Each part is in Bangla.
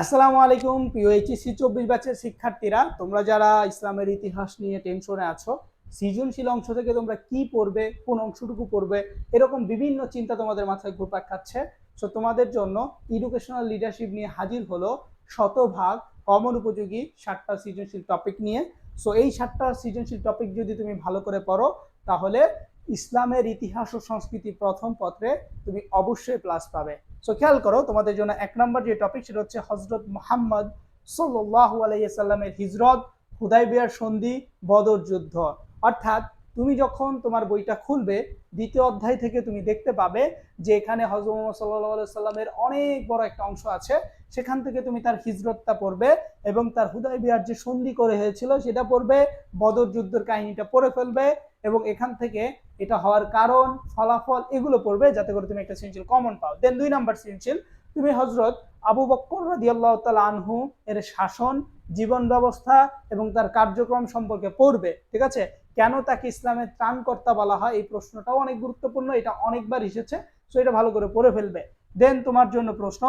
আসসালামু আলাইকুম, প্রিয় এইচএসসি চব্বিশ ব্যাচের শিক্ষার্থীরা। তোমরা যারা ইসলামের ইতিহাস নিয়ে টেনশনে আছো, সৃজনশীল অংশ থেকে তোমরা কি পড়বে, কোন অংশটুকু পড়বে, এরকম বিভিন্ন চিন্তা তোমাদের মাথায় ঘুরপাক খাচ্ছে। সো তোমাদের জন্য এডুকেশনাল লিডারশিপ নিয়ে হাজির হলো শতভাগ কমন উপযোগী সাতটা সৃজনশীল টপিক নিয়ে। সো এই সাতটা সৃজনশীল টপিক যদি তুমি ভালো করে পড়ো, তাহলে ইসলামের ইতিহাস ও সংস্কৃতি প্রথম পত্রে তুমি অবশ্যই প্লাস পাবে। সো খেয়াল করো, তোমাদের জন্য এক নম্বর যে টপিক সেটা হচ্ছে হজরত মোহাম্মদ সাল্লাহ আলাইসাল্লামের হিজরত, হুদাইবিয়ার সন্ধি, বদর যুদ্ধ। অর্থাৎ তুমি যখন তোমার বইটা খুলবে, দ্বিতীয় অধ্যায় থেকে তুমি দেখতে পাবে যে এখানে হজরত মোহাম্মদ সাল্লামের অনেক বড় একটা অংশ আছে। সেখান থেকে তুমি তার হিজরতটা পড়বে এবং তার হুদাইবিয়ার যে সন্ধি করে হয়েছিল, সেটা পড়বে, বদর যুদ্ধের কাহিনীটা পড়ে ফেলবে এবং এখান থেকে এটা হওয়ার কারণ, ফলাফল এগুলো পড়বে যাতে করে তুমি একটা সৃজনশীল কমন পাও। দেন দুই নাম্বার সৃজনশীল তুমি হজরত আবু বক্কর রাদিয়াল্লাহু তাআলা আনহু এর শাসন, জীবন ব্যবস্থা এবং তার কার্যক্রম সম্পর্কে পড়বে, ঠিক আছে? কেন তাকে ইসলামের ত্রাণকর্তা বলা হয় এই প্রশ্নটাও অনেক গুরুত্বপূর্ণ, এটা অনেকবার এসেছে সো এটা ভালো করে পড়ে ফেলবে। দেন তোমার জন্য প্রশ্ন,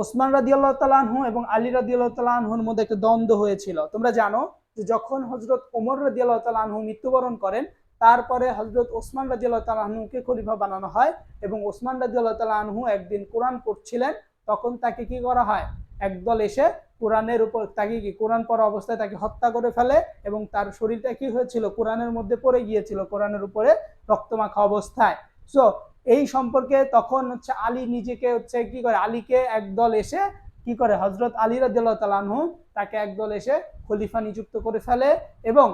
ওসমান রাদিয়াল্লাহু তাআলা আনহু এবং আলী রাদিয়াল্লাহু তাআলা আনহুর মধ্যে একটা দ্বন্দ্ব হয়েছিল। তোমরা জানো যে যখন হজরত ওমর রাদিয়াল্লাহু তাআলা আনহু মৃত্যুবরণ করেন, তারপরে হজরত ওসমান রাজিয়াল্লাহ তালা আনহুকে খলিফা বানানো হয় এবং ওসমান রাজিয়াল্লাহ তালা আনহু একদিন কোরআন পড়ছিলেন, তখন তাকে কি করা হয়? একদল এসে কোরআনের উপর, তাকে কি কোরআন পড়া অবস্থায় তাকে হত্যা করে ফেলে এবং তার শরীরটা কি হয়েছিল? কোরআনের মধ্যে পড়ে গিয়েছিল, কোরআনের উপরে রক্তমাখা অবস্থায়। সো এই সম্পর্কে তখন হচ্ছে আলী নিজেকে হচ্ছে কি করে? আলীকে একদল এসে কি করে? হজরত আলী তালা তাকে একদল এসে খলিফা নিযুক্ত করে ফেলে এবং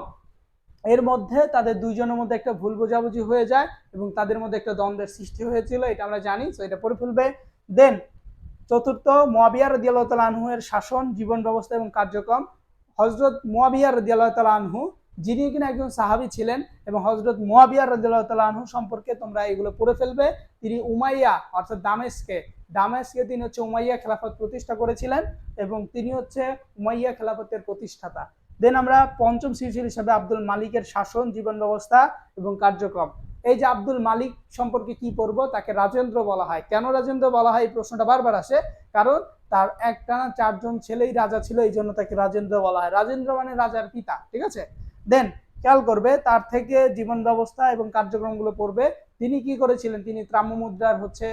এর মধ্যে তাদের দুইজনের মধ্যে একটা ভুল বোঝাবুঝি হয়ে যায় এবং তাদের মধ্যে একটা দ্বন্দ্বের সৃষ্টি হয়েছিল, এটা আমরা জানি। তো এটা পড়ে ফেলবে। দেন চতুর্থ মোয়াবিয়া রদিয়াল্লাহ তালা আনহু এর শাসন, জীবন ব্যবস্থা এবং কার্যক্রম। হজরত মোয়াবিয়া রদিয়াল্লাহ তালা আনহু, যিনি কিনা একজন সাহাবি ছিলেন এবং হজরত মোয়াবিয়া রদিয়াল্লাহ তালা আনহু সম্পর্কে তোমরা এগুলো পড়ে ফেলবে। তিনি উমাইয়া, অর্থাৎ দামেশকে দামেশকে তিনি হচ্ছে উমাইয়া খেলাফত প্রতিষ্ঠা করেছিলেন এবং তিনি হচ্ছে উমাইয়া খেলাফতের প্রতিষ্ঠাতা। দেন আমরা পঞ্চম সৃজনশীল হিসাবে আব্দুল মালিকের শাসন, জীবন ব্যবস্থা এবং কার্যক্রম। এই যে আব্দুল মালিক সম্পর্কে কি পড়ব, তাকে রাজেন্দ্র বলা হয়। কেন রাজেন্দ্র বলা হয়? এই প্রশ্নটা বারবার আসে। কারণ তার একটানা চারজন ছেলেই রাজা ছিল, এই জন্য তাকে রাজেন্দ্র বলা হয়। রাজেন্দ্র মানে রাজার পিতা, ঠিক আছে? দেন খেয়াল করবে, তার থেকে জীবন ব্যবস্থা এবং কার্যক্রমগুলো পড়বে। তিনি কি করেছিলেন? তিনি ত্রাম্য মুদ্রার হচ্ছে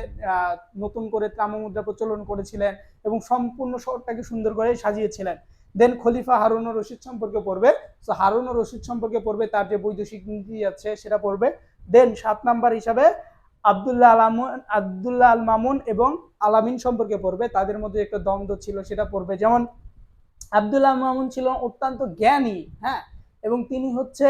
নতুন করে ত্রাম্য মুদ্রা প্রচলন করেছিলেন এবং সম্পূর্ণ শহরটাকে সুন্দর করে সাজিয়েছিলেন। দেন খলিফা হারুন রশিদ সম্পর্কে পড়বে। তো হারুন রশিদ সম্পর্কে পড়বে, তার যে বৈদেশিক নীতি আছে, সেটা পড়বে। দেন সাত নাম্বার হিসাবে আবদুল্লাহ আলামুন আবদুল্লাহ আল মামুন এবং আলামিন সম্পর্কে পড়বে। তাদের মধ্যে একটা দ্বন্দ্ব ছিল, সেটা পড়বে। যেমন আবদুল্লাহ মামুন ছিল অত্যন্ত জ্ঞানী হ্যাঁ? এবং তিনি হচ্ছে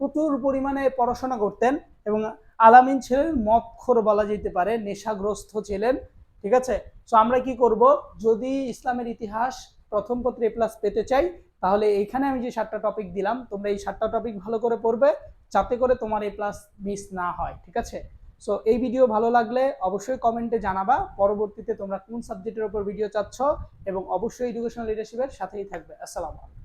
প্রচুর পরিমাণে পড়াশোনা করতেন এবং আলামিন ছিলেন মদখোর বলা যেতে পারে, নেশাগ্রস্ত ছিলেন, ঠিক আছে? তো আমরা কি করব? যদি ইসলামের ইতিহাস প্রথম পত্রে প্লাস পেতে চাই তাহলে এইখানে আমি যে সাতটা টপিক দিলাম, তোমরা এই সাতটা টপিক ভালো করে পড়বে, যাতে করে তোমার এই প্লাস মিস না হয়, ঠিক আছে? সো এই ভিডিও ভালো লাগলে অবশ্যই কমেন্টে জানাবা, পরবর্তীতে তোমরা কোন সাবজেক্টের উপর ভিডিও চাচ্ছ, এবং অবশ্যই এডুকেশনাল লিডারশিপের সাথেই থাকবে। আসসালামু আলাইকুম।